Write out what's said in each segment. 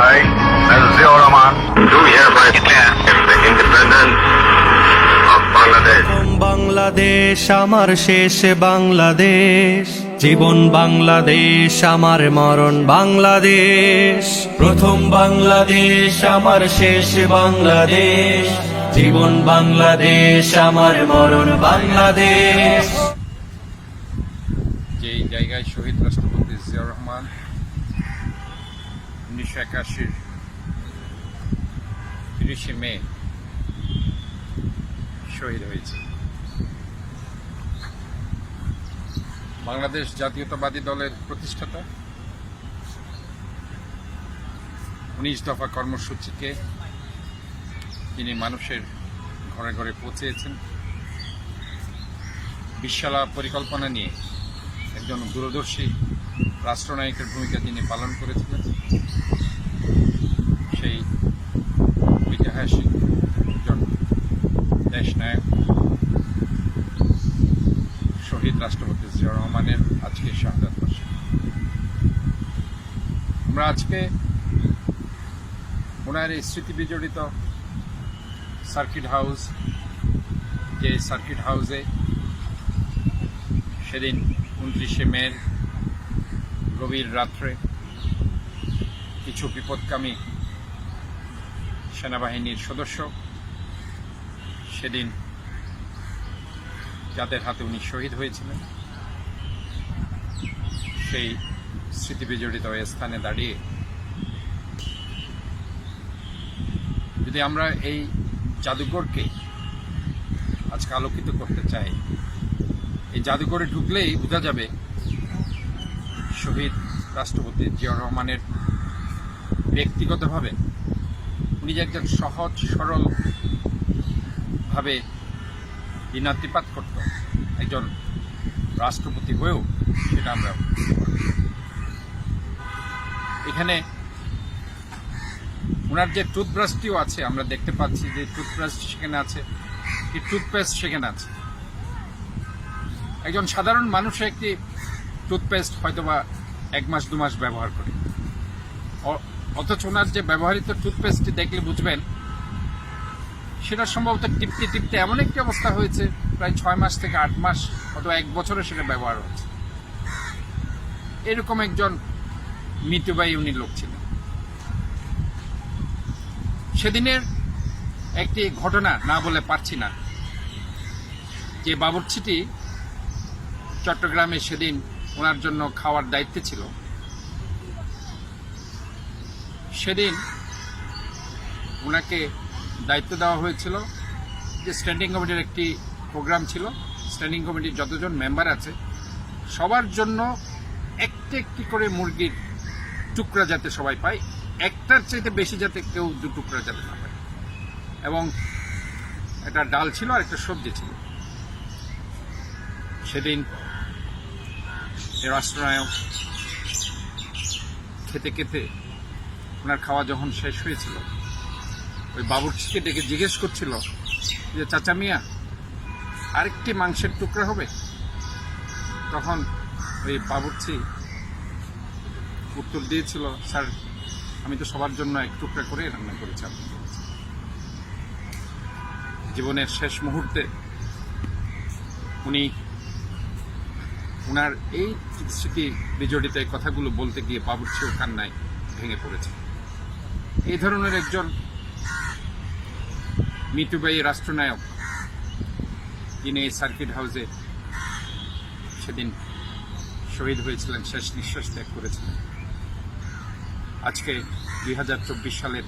I, Nazir Rahman, do hereby declare the independence of Bangladesh. Bangladesh আমার শেষ বাংলাদেশ জীবন বাংলাদেশ আমার মরণ বাংলাদেশ প্রথম বাংলাদেশ আমার শেষ বাংলাদেশ জীবন বাংলাদেশ আমার মরণ বাংলাদেশ যে জায়গায় শহীদ রাষ্ট্রপতি জিয়াউর রহমান একাশির তিরিশে মে, শহীদ হয়েছে। বাংলাদেশ জাতীয়তাবাদী দলের প্রতিষ্ঠাতা, উনিশ দফা কর্মসূচিকে তিনি মানুষের ঘরে ঘরে পৌঁছেছেন। বিশালা পরিকল্পনা নিয়ে একজন দূরদর্শী রাষ্ট্রনায়কের ভূমিকা তিনি পালন করেছিলেন। সেই ঐতিহাসিক একজন দেশনায়ক শহীদ রাষ্ট্রপতি জিয়া রহমানের আজকে বর্ষ আমরা আজকে ওনার স্মৃতি বিজড়িত সার্কিট হাউস যে সার্কিট হাউসে সেদিন উনত্রিশে মের গভীর রাত্রে কিছু বিপদকামী সেনাবাহিনীর সদস্য। সেদিন যাদের হাতে উনি শহীদ হয়েছিলেন, সেই স্মৃতি বিজড়িত স্থানে দাঁড়িয়ে যদি আমরা এই জাদুঘরকে আজকে আলোকিত করতে চাই, এই জাদুঘরে ঢুকলেই বোঝা যাবে শহীদ রাষ্ট্রপতি জিয়াউর রহমানের ব্যক্তিগতভাবে উনি যে একজন সহজ, সরল ভাবে দিনাতিপাত করত, একজন রাষ্ট্রপতি হয়েও সেটা আমরা এখানে ওনার যে টুথব্রাশটিও আছে, আমরা দেখতে পাচ্ছি যে টুথব্রাশ সেখানে আছে, কি টুথপেস্ট সেখানে আছে। একজন সাধারণ মানুষ একটি টুথপেস্ট হয়তোবা এক মাস, দু মাস ব্যবহার করে। অথচ ওনার যে ব্যবহৃত টুথপেস্টটি দেখলে বুঝবেন, সেটা সম্ভবত টিপতে টিপতে এমন একটি অবস্থা হয়েছে, প্রায় ছয় মাস থেকে আট মাস অথবা এক বছরে সেটা ব্যবহার হচ্ছে এরকম একজন মৃত্যুবাহী উনি লোক ছিলেন। সেদিনের একটি ঘটনা না বলে পারছি না। যে বাবুর্চিটি চট্টগ্রামে সেদিন ওনার জন্য খাওয়ার দায়িত্বে ছিল সেদিন ওনাকে দায়িত্ব দেওয়া হয়েছিল যে স্ট্যান্ডিং কমিটির একটি প্রোগ্রাম ছিল। স্ট্যান্ডিং কমিটির যতজন মেম্বার আছে, সবার জন্য একটা একটি করে মুরগির টুকরা যাতে সবাই পায়, একটার চাইতে বেশি যাতে কেউ দু টুকরা যাতে না পায়। এবং একটা ডাল ছিল আর একটা সবজি ছিল। সেদিন রাষ্ট্রনায়ক খেতে খেতে ওনার খাওয়া যখন শেষ হয়েছিল, ওই বাবুর্চিকে ডেকে জিজ্ঞেস করছিল যে, চাচা মিয়া, আরেকটি মাংসের টুকরা হবে তখন ওই বাবুর্চি উত্তর দিয়েছিল, স্যার, আমি তো সবার জন্য এক টুকরা করে রান্না করেছি আপনি বলেছেন।" জীবনের শেষ মুহূর্তে উনি ওনার এই স্মৃতি বিজড়িত এই কথাগুলো বলতে গিয়ে বাবুর্চিও কান্নায় ভেঙে পড়েছে এই ধরনের একজন মিতুবাই রাষ্ট্রনায়ক তিনি এই সার্কিট হাউসে সেদিন শহীদ হয়েছিলেন, শেষ নিঃশ্বাস ত্যাগ করেছিলেন। আজকে দুই হাজার চব্বিশ সালের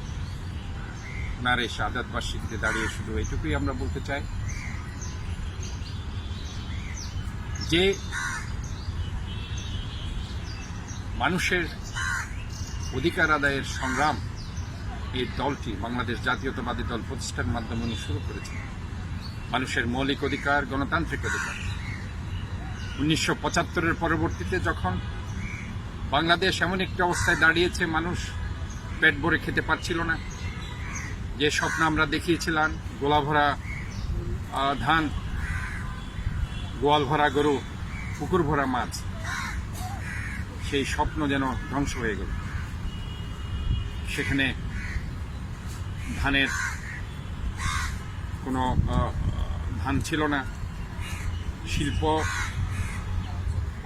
ওনার এই শাহাদ বার্ষিকীতে দাঁড়িয়ে শুধু এইটুকুই আমরা বলতে চাই। যে মানুষের অধিকার আদায়ের সংগ্রাম এই দলটি বাংলাদেশ জাতীয়তাবাদী দল প্রতিষ্ঠার মাধ্যমে উনি শুরু করেছেন। মানুষের মৌলিক অধিকার, গণতান্ত্রিক অধিকার। উনিশশো পঁচাত্তরের পরবর্তীতে যখন বাংলাদেশ এমন একটি অবস্থায় দাঁড়িয়েছে, মানুষ পেট ভরে খেতে পারছিল না। যে স্বপ্ন আমরা দেখিয়েছিলাম গোলা ভরা ধান গোয়াল ভরা গরু পুকুর ভরা মাছ, সেই স্বপ্ন যেন ধ্বংস হয়ে গেল। সেখানে ধানের কোনো ধান ছিল না। শিল্প,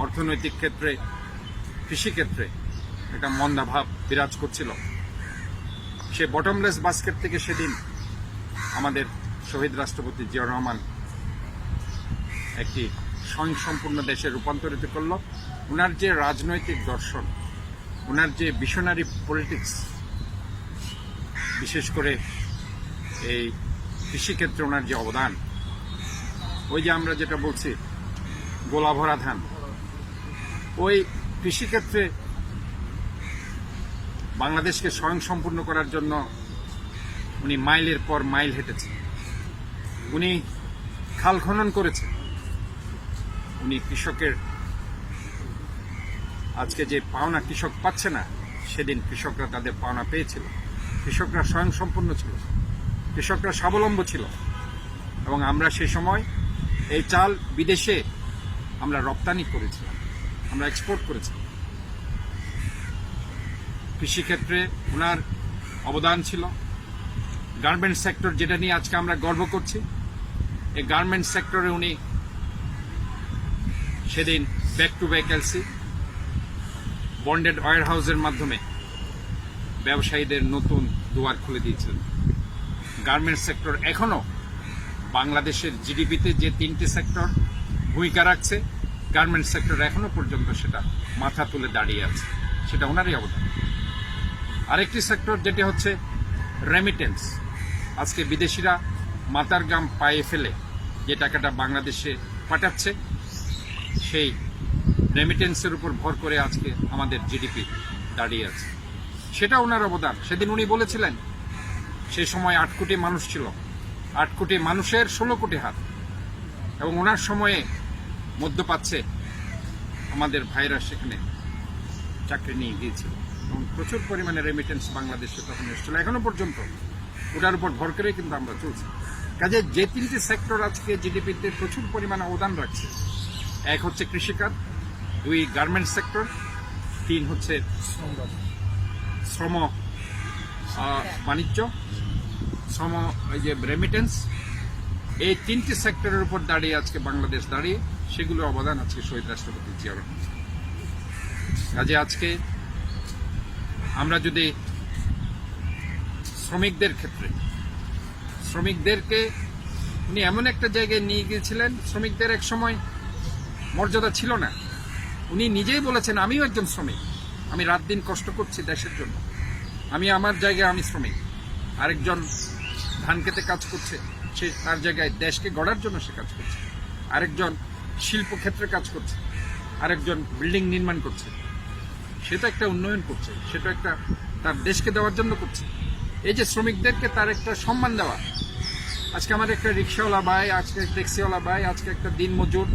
অর্থনৈতিক ক্ষেত্রে, কৃষিক্ষেত্রে একটা মন্দাভাব বিরাজ করছিল। সে বটমলেস বাস্কেট থেকে সেদিন আমাদের শহীদ রাষ্ট্রপতি জিয়া রহমান একটি স্বয়ংসম্পূর্ণ দেশে রূপান্তরিত করল। ওনার যে রাজনৈতিক দর্শন ওনার যে ভিশনারি পলিটিক্স বিশেষ করে এই কৃষিক্ষেত্রে ওনার যে অবদান, ওই যে আমরা যেটা বলছি গোলা ভরা ধান, ওই কৃষিক্ষেত্রে বাংলাদেশকে স্বয়ংসম্পূর্ণ করার জন্য উনি মাইলের পর মাইল হেঁটেছেন। উনি খাল খনন করেছেন। উনি কৃষকের আজকে যে পাওনা কৃষক পাচ্ছে না, সেদিন কৃষকরা তাদের পাওনা পেয়েছিল। কৃষকরা স্বয়ংসম্পূর্ণ ছিল। কৃষকরা স্বাবলম্ব ছিল। এবং আমরা সেই সময় এই চাল বিদেশে আমরা রপ্তানি করেছিলাম। আমরা এক্সপোর্ট করেছিলাম। কৃষিক্ষেত্রে ওনার অবদান ছিল। গার্মেন্টস সেক্টর যেটা নিয়ে আজকে আমরা গর্ব করছি, এই গার্মেন্টস সেক্টরে উনি সেদিন back to back LC bonded war হাউসের মাধ্যমে ব্যবসায়ীদের নতুন দুয়ার খুলে দিয়েছিলেন। গার্মেন্টস সেক্টর এখনও বাংলাদেশের জিডিপিতে যে তিনটি সেক্টর ভূমিকা রাখছে, গার্মেন্টস সেক্টর এখনও পর্যন্ত সেটা মাথা তুলে দাঁড়িয়ে আছে। সেটা ওনারই অবদান। আরেকটি সেক্টর যেটি হচ্ছে রেমিটেন্স আজকে বিদেশিরা মাতার গাম পায়ে ফেলে যে টাকাটা বাংলাদেশে পাঠাচ্ছে, সেই রেমিটেন্সের উপর ভর করে আজকে আমাদের জিডিপি দাঁড়িয়ে আছে। সেটা ওনার অবদান। সেদিন উনি বলেছিলেন সেই সময় আট কোটি মানুষ ছিল। আট কোটি মানুষের ষোলো কোটি হাত। এবং ওনার সময়ে মধ্যপ্রাচ্যে আমাদের ভাইরা সেখানে চাকরি নিয়ে গিয়েছিল। এবং প্রচুর পরিমাণে রেমিটেন্স বাংলাদেশে তখন এসেছিল। এখনও পর্যন্ত ওটার উপর ভর করে কিন্তু আমরা চলছি। কাজে যে তিনটি সেক্টর আজকে জিডিপিতে প্রচুর পরিমাণে অবদান রাখছে। এক হচ্ছে কৃষিকাজ, দুই গার্মেন্টস সেক্টর তিন হচ্ছে শ্রম বাণিজ্য শ্রম এই যে রেমিটেন্স এই তিনটি সেক্টরের উপর দাঁড়িয়ে আজকে বাংলাদেশ দাঁড়িয়ে সেগুলো অবদান আজকে শহীদ রাষ্ট্রপতি জিয়া রহমান কাজে আজকে আমরা যদি শ্রমিকদের ক্ষেত্রে, শ্রমিকদেরকে উনি এমন একটা জায়গায় নিয়ে গিয়েছিলেন, শ্রমিকদের এক সময় মর্যাদা ছিল না। উনি নিজেই বলেছেন, আমিও একজন শ্রমিক। আমি রাত দিন কষ্ট করছি দেশের জন্য। আমি আমার জায়গায় আমি শ্রমিক। আরেকজন ধান খেতে কাজ করছে, সে তার জায়গায় দেশকে গড়ার জন্য সে কাজ করছে। আরেকজন শিল্প ক্ষেত্রে কাজ করছে, আরেকজন বিল্ডিং নির্মাণ করছে। সেটা একটা উন্নয়ন করছে সেটা একটা তার দেশকে দেওয়ার জন্য করছে। এই যে শ্রমিকদেরকে তার একটা সম্মান দেওয়া। আজকে আমার একটা রিক্সাওয়ালা ভাই, আজকে ট্যাক্সিওয়ালা ভাই, আজকে একটা দিন মজুর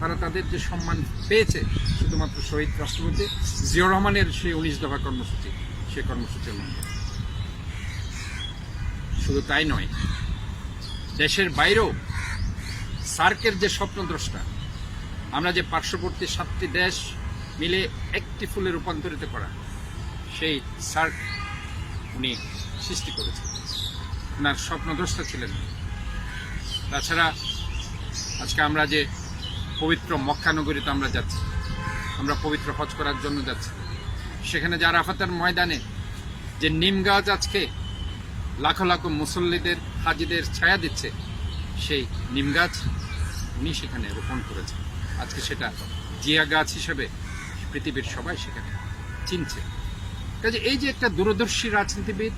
তারা তাদের যে সম্মান পেয়েছে, শুধুমাত্র শহীদ রাষ্ট্রপতি জিয়াউর রহমানের সেই উনিশ দফা কর্মসূচি সে কর্মসূচির মধ্যে শুধু তাই নয়, দেশের বাইরেও সার্কের যে স্বপ্নদ্রষ্টা আমরা যে পার্শ্ববর্তী সাতটি দেশ মিলে একটি ফুলে রূপান্তরিত করা, সেই সার্ক উনি সৃষ্টি করেছেন। ওনার স্বপ্নদ্রষ্টা ছিলেন। তাছাড়া আজকে আমরা যে পবিত্র মক্কানগরীতে আমরা যাচ্ছি। আমরা পবিত্র হজ করার জন্য যাচ্ছি। সেখানে যে আরাফাতের ময়দানে যে নিম গাছ আজকে লাখো লাখো মুসল্লিদের, হাজিদের ছায়া দিচ্ছে, সেই নিম গাছ উনি সেখানে রোপণ করেছেন। আজকে সেটা জিয়া গাছ হিসেবে পৃথিবীর সবাই সেখানে চিনছে। কাজে এই যে একটা দূরদর্শী রাজনীতিবিদ,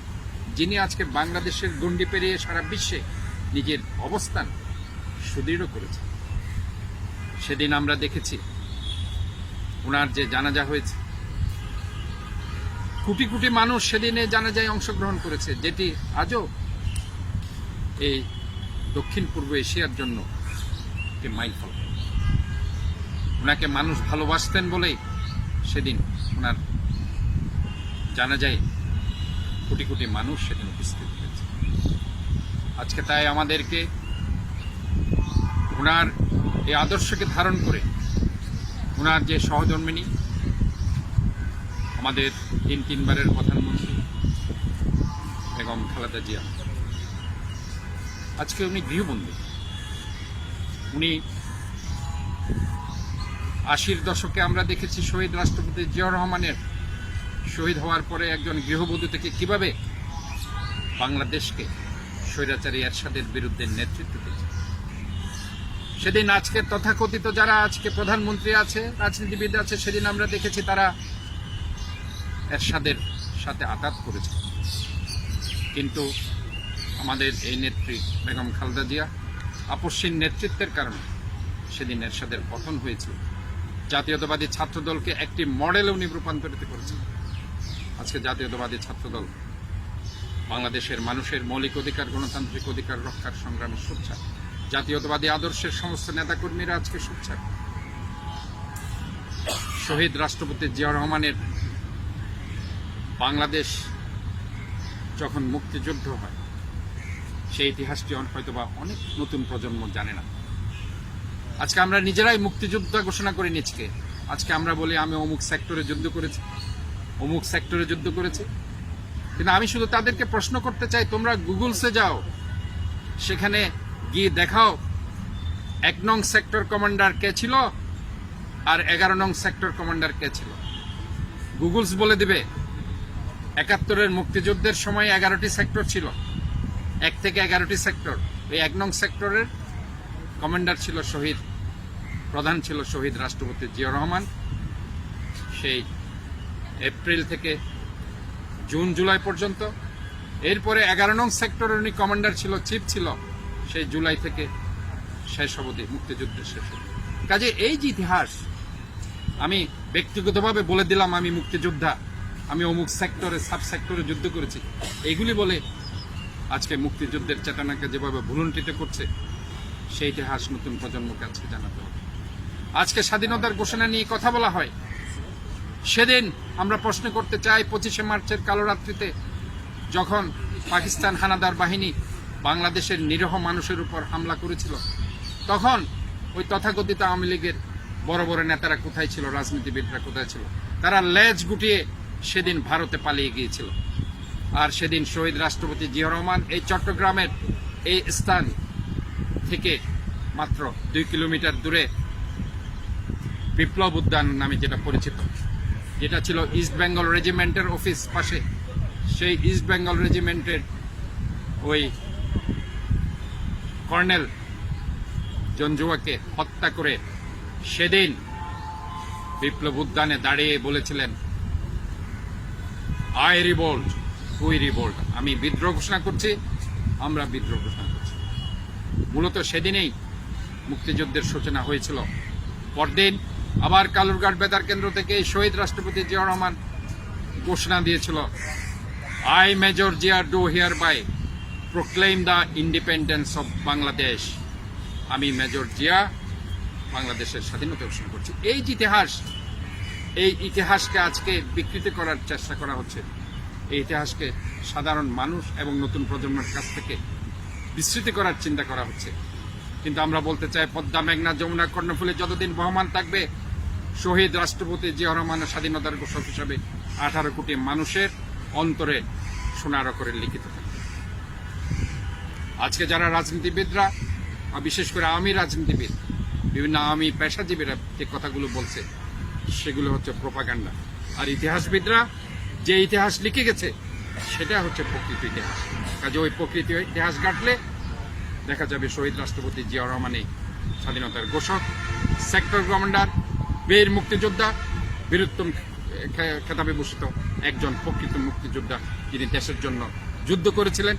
যিনি আজকে বাংলাদেশের গণ্ডি পেরিয়ে সারা বিশ্বে নিজের অবস্থান সুদৃঢ় করেছেন। সেদিন আমরা দেখেছি ওনার যে জানাজা হয়েছে। কোটি কোটি মানুষ সেদিনে জানাজায় অংশগ্রহণ করেছে, যেটি আজও এই দক্ষিণ পূর্ব এশিয়ার জন্য একটি মাইল ফল ওনাকে মানুষ ভালোবাসতেন বলেই সেদিন ওনার জানা যায় কোটি কোটি মানুষ সেদিন উপস্থিত হয়েছে। আজকে তাই আমাদেরকে ওনার এই আদর্শকে ধারণ করে ওনার যে সহধর্মিনী, আমাদের তিন তিনবারের প্রধানমন্ত্রী বেগম খালেদা জিয়া। আজকে উনি গৃহবন্দী। উনি আশির দশকে আমরা দেখেছি শহীদ রাষ্ট্রপতি জিয়াউর রহমানের শহীদ হওয়ার পরে একজন গৃহবধূ থেকে কীভাবে বাংলাদেশকে স্বৈরাচারী এরশাদের বিরুদ্ধে নেতৃত্ব দিয়েছে সেদিন আজকে তথাকথিত যারা আজকে প্রধানমন্ত্রী আছে, রাজনীতিবিদ আছে, সেদিন আমরা দেখেছি তারা এরশাদের সাথে আঘাত করেছে। কিন্তু আমাদের এই নেত্রী বেগম খালদা জিয়া আপসীন নেতৃত্বের কারণে সেদিন এরশাদের পতন হয়েছিল জাতীয়তাবাদী ছাত্রদলকে একটি মডেলে উনি রূপান্তরিত করেছেন। আজকে জাতীয়তাবাদী ছাত্রদল বাংলাদেশের মানুষের মৌলিক অধিকার, গণতান্ত্রিক অধিকার রক্ষার সংগ্রামে সোচ্চার। জাতীয়তাবাদী আদর্শের সমস্ত নেতাকর্মীরা আজকে সোচ্চার শহীদ রাষ্ট্রপতি জিয়াউর রহমানের বাংলাদেশ যখন মুক্তিযুদ্ধ হয়, সেই ইতিহাসটি হয়তোবা অনেক নতুন প্রজন্ম জানে না। আজকে আমরা নিজেরাই মুক্তিযুদ্ধ ঘোষণা করি নিজকে। আজকে আমরা বলি, আমি অমুক সেক্টরে যুদ্ধ করেছি, অমুক সেক্টরে যুদ্ধ করেছি। কিন্তু আমি শুধু তাদেরকে প্রশ্ন করতে চাই, তোমরা গুগলসে যাও, সেখানে গিয়ে দেখাও। এক নং সেক্টর কমান্ডার কে ছিল আর এগারো নং সেক্টর কমান্ডার কে ছিল। গুগলস বলে দিবে, একাত্তরের মুক্তিযুদ্ধের সময় এগারোটি সেক্টর ছিল। এক থেকে এগারোটি সেক্টর এই এক নং সেক্টরের কমান্ডার ছিল শহীদ, প্রধান ছিল শহীদ রাষ্ট্রপতি জিয়াউর রহমান। সেই এপ্রিল থেকে জুন, জুলাই পর্যন্ত। এরপরে এগারো নং সেক্টরের উনি কমান্ডার ছিল চিফ ছিল। সেই জুলাই থেকে শেষ অবধি মুক্তিযুদ্ধের শেষ অবধি কাজে এই যে ইতিহাস, আমি ব্যক্তিগতভাবে বলে দিলাম আমি মুক্তিযোদ্ধা, আমি অমুক সেক্টরে সাব সেক্টরে যুদ্ধ করেছি। এইগুলি বলে আজকে মুক্তিযুদ্ধের চেতনাকে যেভাবে ভুলুণ্ঠিত করছে, সেই ইতিহাস নতুন প্রজন্মকে আজকে জানাতে হবে। আজকে স্বাধীনতার ঘোষণা নিয়ে কথা বলা হয়। সেদিন আমরা প্রশ্ন করতে চাই, পঁচিশে মার্চের কালো রাত্রিতে যখন পাকিস্তান হানাদার বাহিনী বাংলাদেশের নিরহ মানুষের উপর হামলা করেছিল, তখন ওই তথাকথিত আওয়ামী লীগের বড় বড় নেতারা কোথায় ছিল, রাজনীতিবিদরা কোথায় ছিল? তারা লেজ গুটিয়ে সেদিন ভারতে পালিয়ে গিয়েছিল। আর সেদিন শহীদ রাষ্ট্রপতি জিয়া রহমান এই চট্টগ্রামের এই স্থান থেকে মাত্র দুই কিলোমিটার দূরে বিপ্লব উদ্যান নামে যেটা পরিচিত, যেটা ছিল ইস্ট বেঙ্গল রেজিমেন্টের অফিস পাশে। সেই ইস্ট বেঙ্গল রেজিমেন্টের ওই কর্নেল জঞ্জুয়াকে হত্যা করে সেদিন বিপ্লব উদ্যানে দাঁড়িয়ে বলেছিলেন আই রিভোল্ট উই রিভোল্ট আমি বিদ্রোহ ঘোষণা করছি, আমরা বিদ্রোহ ঘোষণা করছি। মূলত সেদিনেই মুক্তিযুদ্ধের সূচনা হয়েছিল। পরদিন আবার কালুরঘাট বেতার কেন্দ্র থেকে শহীদ রাষ্ট্রপতি জিয়া রহমান ঘোষণা দিয়েছিল I major Zia do hereby proclaim the independence of Bangladesh আমি মেজর জিয়া বাংলাদেশের স্বাধীনতা ঘোষণা করছি। এই যে ইতিহাস, এই ইতিহাসকে আজকে বিকৃত করার চেষ্টা করা হচ্ছে। এই ইতিহাসকে সাধারণ মানুষ এবং নতুন প্রজন্মের কাছ থেকে বিস্মৃতি করার চিন্তা করা হচ্ছে। কিন্তু আমরা বলতে চাই, পদ্মা, মেঘনা, যমুনা, কর্ণফুলে যতদিন বহমান থাকবে, শহীদ রাষ্ট্রপতি জিয়া রহমানের স্বাধীনতার ঘোষক হিসাবে আঠারো কোটি মানুষের অন্তরে সোনার করে লিখিত আজকে যারা রাজনীতিবিদরা বিশেষ করে আমি রাজনীতিবিদ, বিভিন্ন আওয়ামী পেশাজীবীরা যে কথাগুলো বলছে, সেগুলো হচ্ছে প্রোপাগান্ডা আর ইতিহাসবিদরা যে ইতিহাস লিখে গেছে, সেটা হচ্ছে প্রকৃত ইতিহাস। কাজে ওই প্রকৃত ইতিহাস ঘাটলে দেখা যাবে শহীদ রাষ্ট্রপতি জিয়া রহমানই স্বাধীনতার ঘোষক সেক্টর কমান্ডার বীর মুক্তিযোদ্ধা, বীরুত্তম খেতাবে ভূষিত একজন প্রকৃত মুক্তিযোদ্ধা, যিনি দেশের জন্য যুদ্ধ করেছিলেন।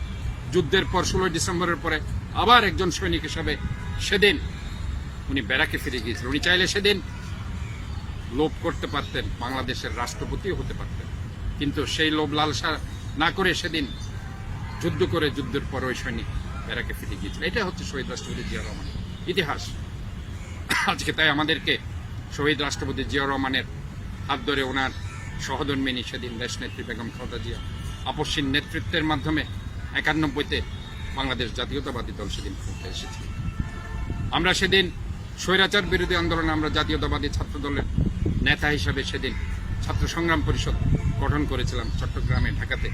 যুদ্ধের পর, ষোলোই ডিসেম্বরের পরে আবার একজন সৈনিক হিসাবে সেদিন উনি ব্যারাকে ফিরে গিয়েছিলেন। উনি চাইলে সেদিন লোভ করতে পারতেন, বাংলাদেশের রাষ্ট্রপতিও হতে পারতেন। কিন্তু সেই লোভ লালসা না করে সেদিন যুদ্ধ করে যুদ্ধের পর ওই সৈনিক ব্যারাকে ফিরে গিয়েছিল এটা হচ্ছে শহীদ রাষ্ট্রপতি জিয়া রহমান। ইতিহাস। আজকে তাই আমাদেরকে শহীদ রাষ্ট্রপতি জিয়া রহমানের হাত ধরে ওনার সহধর্মিনী সেদিন দেশনেত্রী বেগম খালেদা জিয়া, আপসীন নেতৃত্বের মাধ্যমে একানব্বইতে বাংলাদেশ জাতীয়তাবাদী দল সেদিন ক্ষমতায় এসেছিল। আমরা সেদিন স্বৈরাচার বিরোধী আন্দোলনে আমরা জাতীয়তাবাদী ছাত্র দলের নেতা হিসাবে সেদিন ছাত্র সংগ্রাম পরিষদ গঠন করেছিলাম চট্টগ্রামে, ঢাকাতে,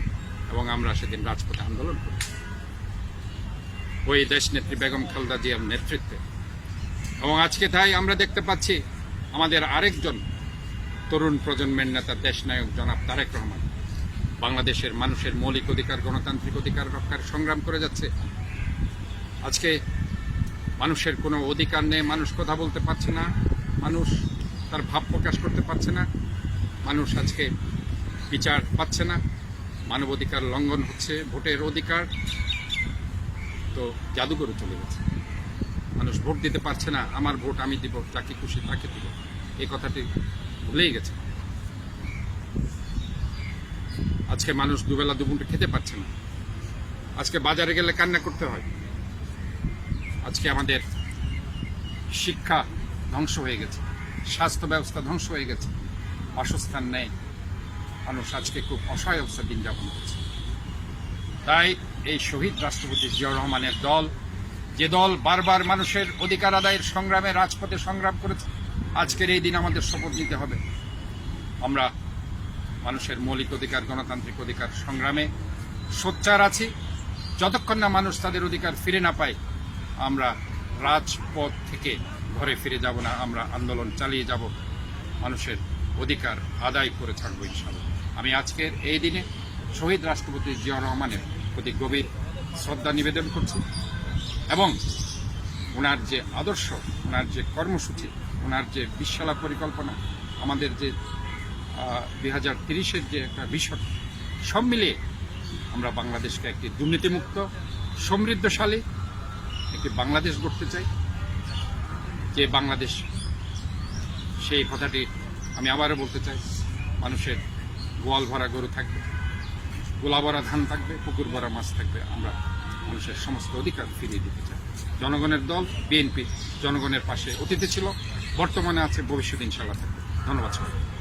এবং আমরা সেদিন রাজপথে আন্দোলন করি ওই দেশ নেত্রী বেগম খালদা জিয়ার নেতৃত্বে। এবং আজকে তাই আমরা দেখতে পাচ্ছি আমাদের আরেকজন তরুণ প্রজন্মের নেতা, দেশনায়ক জনাব তারেক রহমান। বাংলাদেশের মানুষের মৌলিক অধিকার, গণতান্ত্রিক অধিকার রক্ষার সংগ্রাম করে যাচ্ছে। আজকে মানুষের কোনো অধিকার নেই, মানুষ কথা বলতে পারছে না, মানুষ তার ভাব প্রকাশ করতে পারছে না, মানুষ আজকে বিচার পাচ্ছে না, মানবাধিকার লঙ্ঘন হচ্ছে, ভোটের অধিকার তো জাদুঘরে চলে গেছে। মানুষ ভোট দিতে পারছে না, আমার ভোট আমি দিব, যাকে খুশি তাকে দিব। এই কথাটি ভুলেই গেছে। আজকে মানুষ দুবেলা দুপুরে খেতে পারছে না। আজকে বাজারে গেলে কান্না করতে হয়। আজকে আমাদের শিক্ষা ধ্বংস হয়ে গেছে। স্বাস্থ্য ব্যবস্থা ধ্বংস হয়ে গেছে। বাসস্থান নেই। মানুষ আজকে খুব অসহায় অবস্থা দিন যাপন করছে। তাই এই শহীদ রাষ্ট্রপতি জিয়াউর রহমানের দল, যে দল বারবার মানুষের অধিকার আদায়ের সংগ্রামে রাজপথে সংগ্রাম করেছে, আজকের এই দিন আমাদের শপথ নিতে হবে। আমরা মানুষের মৌলিক অধিকার, গণতান্ত্রিক অধিকার সংগ্রামে সোচ্চার আছি। যতক্ষণ না মানুষ তাদের অধিকার ফিরে না পায়, আমরা রাজপথ থেকে ঘরে ফিরে যাব না, আমরা আন্দোলন চালিয়ে যাব। মানুষের অধিকার আদায় করে থাকব ইনশাল্লাহ আমি আজকের এই দিনে শহীদ রাষ্ট্রপতি জিয়াউর রহমানের প্রতি গভীর শ্রদ্ধা নিবেদন করছি এবং ওনার যে আদর্শ, ওনার যে কর্মসূচি, ওনার যে বিশালা পরিকল্পনা, আমাদের যে দুই হাজার তিরিশের যে একটা বিষয় সব মিলিয়ে আমরা বাংলাদেশকে একটি দুর্নীতিমুক্ত, সমৃদ্ধশালী একটি বাংলাদেশ গড়তে চাই। যে বাংলাদেশ, সেই কথাটি আমি আবারও বলতে চাই, মানুষের গোয়াল ভরা গরু থাকবে, গোলা ভরা ধান থাকবে, পুকুর ভরা মাছ থাকবে, আমরা মানুষের সমস্ত অধিকার ফিরিয়ে দিতে চাই। জনগণের দল, বিএনপি, জনগণের পাশে অতীতে ছিল, বর্তমানে আছে, ভবিষ্যৎ ইনশাল্লাহ থাকবে। ধন্যবাদ সবাই